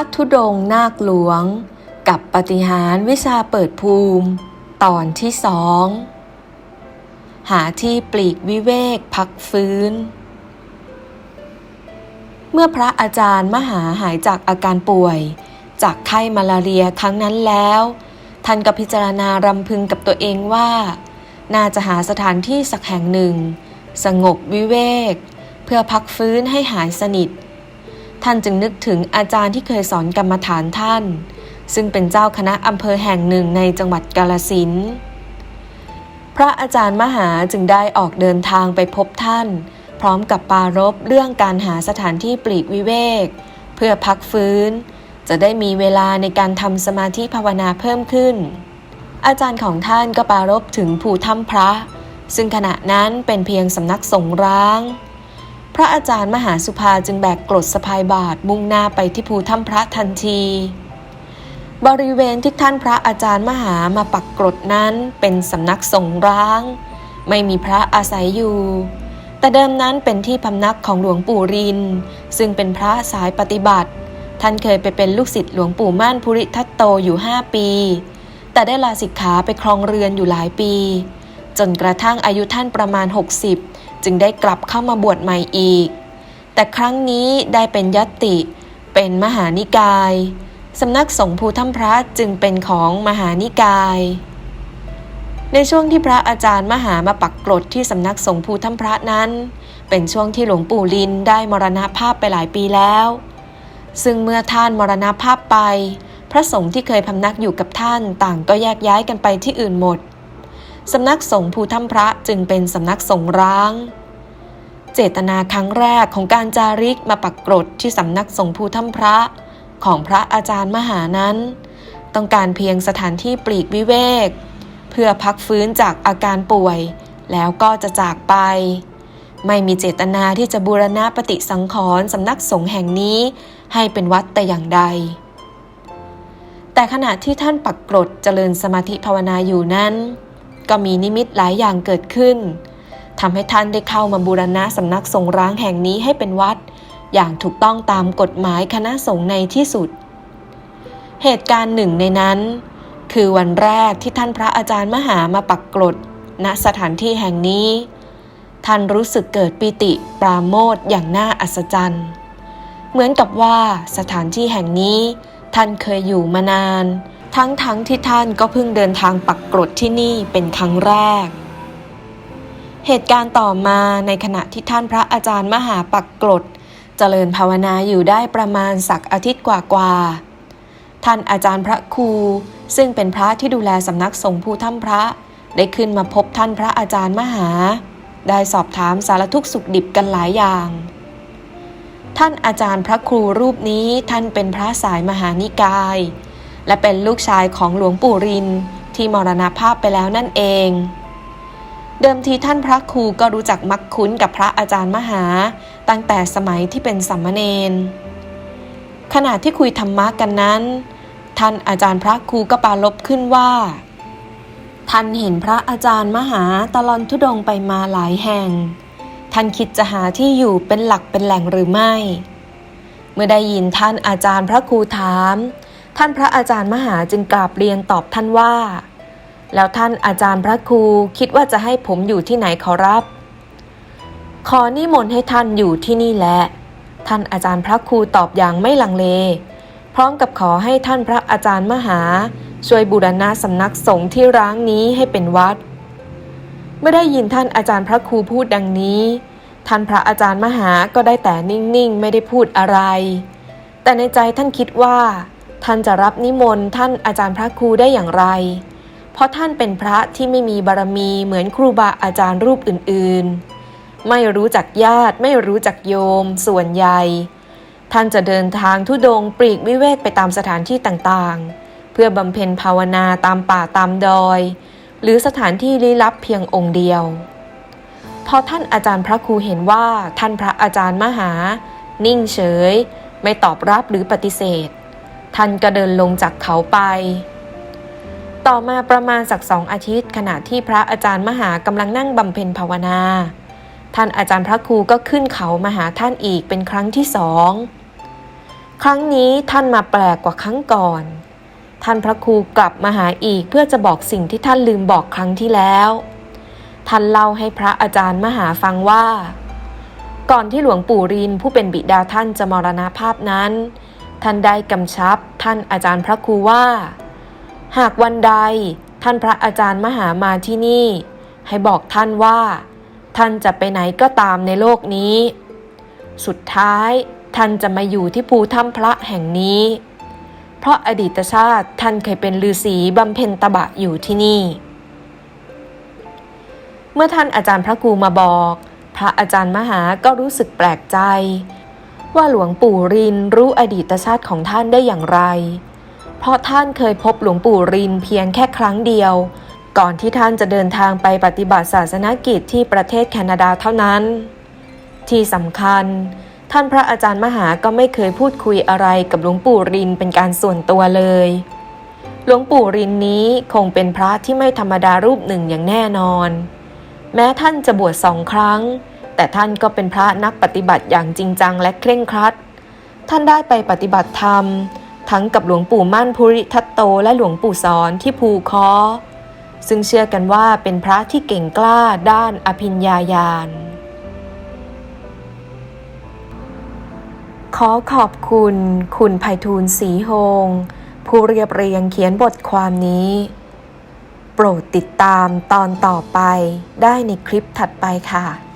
ระธุดงค์นาคหลวง กับปฏิหารวิชาเปิดภูมิ ตอนที่สอง หาที่ปลีกวิเวกพักฟื้น เมื่อพระอาจารย์มหาหายจากอาการป่วย จากไข้มาลาเรียครั้งนั้นแล้ว ท่านก็พิจารณารำพึงกับตัวเองว่า น่าจะหาสถานที่สักแห่งหนึ่ง สงบวิเวก เพื่อพักฟื้นให้หายสนิท ท่านจึงนึกถึงอาจารย์ที่เคยสอนกรรมฐานท่าน ซึ่งเป็นเจ้าคณะอำเภอแห่งหนึ่งในจังหวัดกาลสินพระอาจารย์มหาจึงได้ออกเดินทางไปพบท่าน พร้อมกับปรารบเรื่องการหาสถานที่ปลีกวิเวก เพื่อพักฟื้น จะได้มีเวลาในการทำสมาธิภาวนาเพิ่มขึ้น อาจารย์ของท่านก็ปรารบถึงภูถ้ำพระ ซึ่งขณะนั้นเป็นเพียงสำนักสงร้าง ระอาจารย์มหาสุภาจึงแบกกรดสะพายบาทมุ่งหน้าไปที่ภูถ้ำพระทันที บริเวณที่ท่านพระอาจารย์มหามาปักกรดนั้นเป็นสำนักสงฆ์ร้าง ไม่มีพระอาศัยอยู่ แต่เดิมนั้นเป็นที่พำนักของหลวงปู่ริน ซึ่งเป็นพระสายปฏิบัติ ท่านเคยไปเป็นลูกศิษย์หลวงปู่ม่านภูริทัตโตอยู่5ปี แต่ได้ลาสิกขาไปครองเรือนอยู่หลายปี จนกระทั่งอายุท่านประมาณ 60 จึงได้กลับเข้ามาบวชใหม่อีก แต่ครั้งนี้ได้เป็นยติ เป็นมหานิกายสำนักสงฆ์ภูถ้ำพระจึงเป็นของมหานิกาย ในช่วงที่พระอาจารย์มหามาปักกรดที่สำนักสงฆ์ภูถ้ำพระนั้น เป็นช่วงที่หลวงปู่ลินได้มรณภาพไปหลายปีแล้ว ซึ่งเมื่อท่านมรณภาพไป พระสงฆ์ที่เคยพำนักอยู่กับท่านต่างก็แยกย้ายกันไปที่อื่นหมด สำนักสงฆ์ภูถ้ำพระจึงเป็นสำนักสงฆ์ร้าง เจตนาครั้งแรกของการจาริกมาปักกรดที่สำนักสงฆ์ภูถ้ำพระของพระอาจารย์มหานั้น ต้องการเพียงสถานที่ปลีกวิเวก เพื่อพักฟื้นจากอาการป่วย แล้วก็จะจากไป ไม่มีเจตนาที่จะบูรณะปฏิสังขรณ์สำนักสงฆ์แห่งนี้ให้เป็นวัดแต่อย่างใด แต่ขณะที่ท่านปักกรดเจริญสมาธิภาวนาอยู่นั้น ก็มีนิมิตหลายอย่างเกิดขึ้นทำให้ท่านได้เข้ามาบูรณะสำนักสงฆ์ร้างแห่งนี้ให้เป็นวัด อย่างถูกต้องตามกฎหมายคณะสงฆ์ในที่สุด เหตุการณ์หนึ่งในนั้น คือวันแรกที่ท่านพระอาจารย์มหามาปักกรดณสถานที่แห่งนี้ ท่านรู้สึกเกิดปิติปราโมทอย่างน่าอัศจรรย์ เหมือนกับว่าสถานที่แห่งนี้ท่านเคยอยู่มานาน ทั้งๆทที่ท่านก็เพิ่งเดินทางปักกรดที่นี่เป็นครั้งแรก เหตุการณ์ต่อมาในขณะที่ท่านพระอาจารย์มหาปักกรดเจริญภาวนาอยู่ได้ประมาณสักอาทิตย์กว่าๆ ท่านอาจารย์พระครู ซึ่งเป็นพระที่ดูแลสำนักสงฆ์ภูถ้ำพระ ได้ขึ้นมาพบท่านพระอาจารย์มหา ได้สอบถามสารทุกข์สุขดิบกันหลายอย่างท่านอาจารย์พระครูรูปนี้ท่านเป็นพระสายมหานิกาย และเป็นลูกชายของหลวงปู่รินที่มรณภาพไปแล้วนั่นเอง เดิมทีท่านพระครูก็รู้จักมักคุ้นกับพระอาจารย์มหา ตั้งแต่สมัยที่เป็นสัมมเนนขณะที่คุยธรรมะกันนั้น ท่านอาจารย์พระครูก็ปราลบขึ้นว่า ท่านเห็นพระอาจารย์มหาตลอนทุดงไปมาหลายแห่ง ท่านคิดจะหาที่อยู่เป็นหลักเป็นแหล่งหรือไม่ เมื่อได้ยินท่านอาจารย์พระครูถาม ท่านพระอาจารย์มหาจึงกราบเรียนตอบท่านว่า แล้วท่านอาจารย์พระครูคิดว่าจะให้ผมอยู่ที่ไหนขอรับ ขอนิมนต์ให้ท่านอยู่ที่นี่แหละ ท่านอาจารย์พระครูตอบอย่างไม่ลังเล พร้อมกับขอให้ท่านพระอาจารย์มหา ช่วยบูรณะสำนักสงฆ์ที่ร้างนี้ให้เป็นวัด เมื่อได้ยินท่านอาจารย์พระครูพูดดังนี้ ท่านพระอาจารย์มหาก็ได้แต่นิ่งๆ ไม่ได้พูดอะไร แต่ในใจท่านคิดว่า ท่านจะรับนิมนต์ท่านอาจารย์พระครูได้อย่างไร เพราะท่านเป็นพระที่ไม่มีบารมีเหมือนครูบาอาจารย์รูปอื่นๆ ไม่รู้จักญาติไม่รู้จักโยม ส่วนใหญ่ ท่านจะเดินทางทุดงปลีกวิเวกไปตามสถานที่ต่างๆ เพื่อบำเพ็ญภาวนาตามป่าตามดอย หรือสถานที่ลี้ลับเพียงองค์เดียว พอท่านอาจารย์พระครูเห็นว่าท่านพระอาจารย์มหา นิ่งเฉย ไม่ตอบรับหรือปฏิเสธ ท่านก็เดินลงจากเขาไป ต่อมาประมาณสักสองอาทิตย์ ขณะที่พระอาจารย์มหากำลังนั่งบำเพ็ญภาวนา ท่านอาจารย์พระครูก็ขึ้นเขามาหาท่านอีกเป็นครั้งที่สองครั้งนี้ท่านมาแปลกกว่าครั้งก่อน ท่านพระครูกลับมาหาอีกเพื่อจะบอกสิ่งที่ท่านลืมบอกครั้งที่แล้ว ท่านเล่าให้พระอาจารย์มหาฟังว่า ก่อนที่หลวงปู่รินผู้เป็นบิดาท่านจะมรณภาพนั้น ท่านได้กำชับท่านอาจารย์พระครูว่า หากวันใดท่านพระอาจารย์มหามาที่นี่ ให้บอกท่านว่า ท่านจะไปไหนก็ตามในโลกนี้ สุดท้ายท่านจะมาอยู่ที่ภูถ้ำพระแห่งนี้ เพราะอดีตชาติท่านเคยเป็นฤาษีบำเพ็ญตบะอยู่ที่นี่ เมื่อท่านอาจารย์พระครูมาบอก พระอาจารย์มหาก็รู้สึกแปลกใจ ว่าหลวงปู่รินรู้อดีตชาติของท่านได้อย่างไร เพราะท่านเคยพบหลวงปู่รินเพียงแค่ครั้งเดียว ก่อนที่ท่านจะเดินทางไปปฏิบัติศาสนกิจที่ประเทศแคนาดาเท่านั้น ที่สำคัญ ท่านพระอาจารย์มหาก็ไม่เคยพูดคุยอะไรกับหลวงปู่รินเป็นการส่วนตัวเลย หลวงปู่รินนี้คงเป็นพระที่ไม่ธรรมดารูปหนึ่งอย่างแน่นอน แม้ท่านจะบวชสองครั้ง แต่ท่านก็เป็นพระนักปฏิบัติอย่างจริงจังและเคร่งครัด ท่านได้ไปปฏิบัติธรรม ทั้งกับหลวงปู่มั่นภูริทัตโตและหลวงปู่สอนที่ภูคอซึ่งเชื่อกันว่าเป็นพระที่เก่งกล้าด้านอภิญญาญาณ ขอขอบคุณ คุณไพฑูรย์ศรีโฮง ผู้เรียบเรียงเขียนบทความนี้ โปรดติดตามตอนต่อไปได้ในคลิปถัดไปค่ะ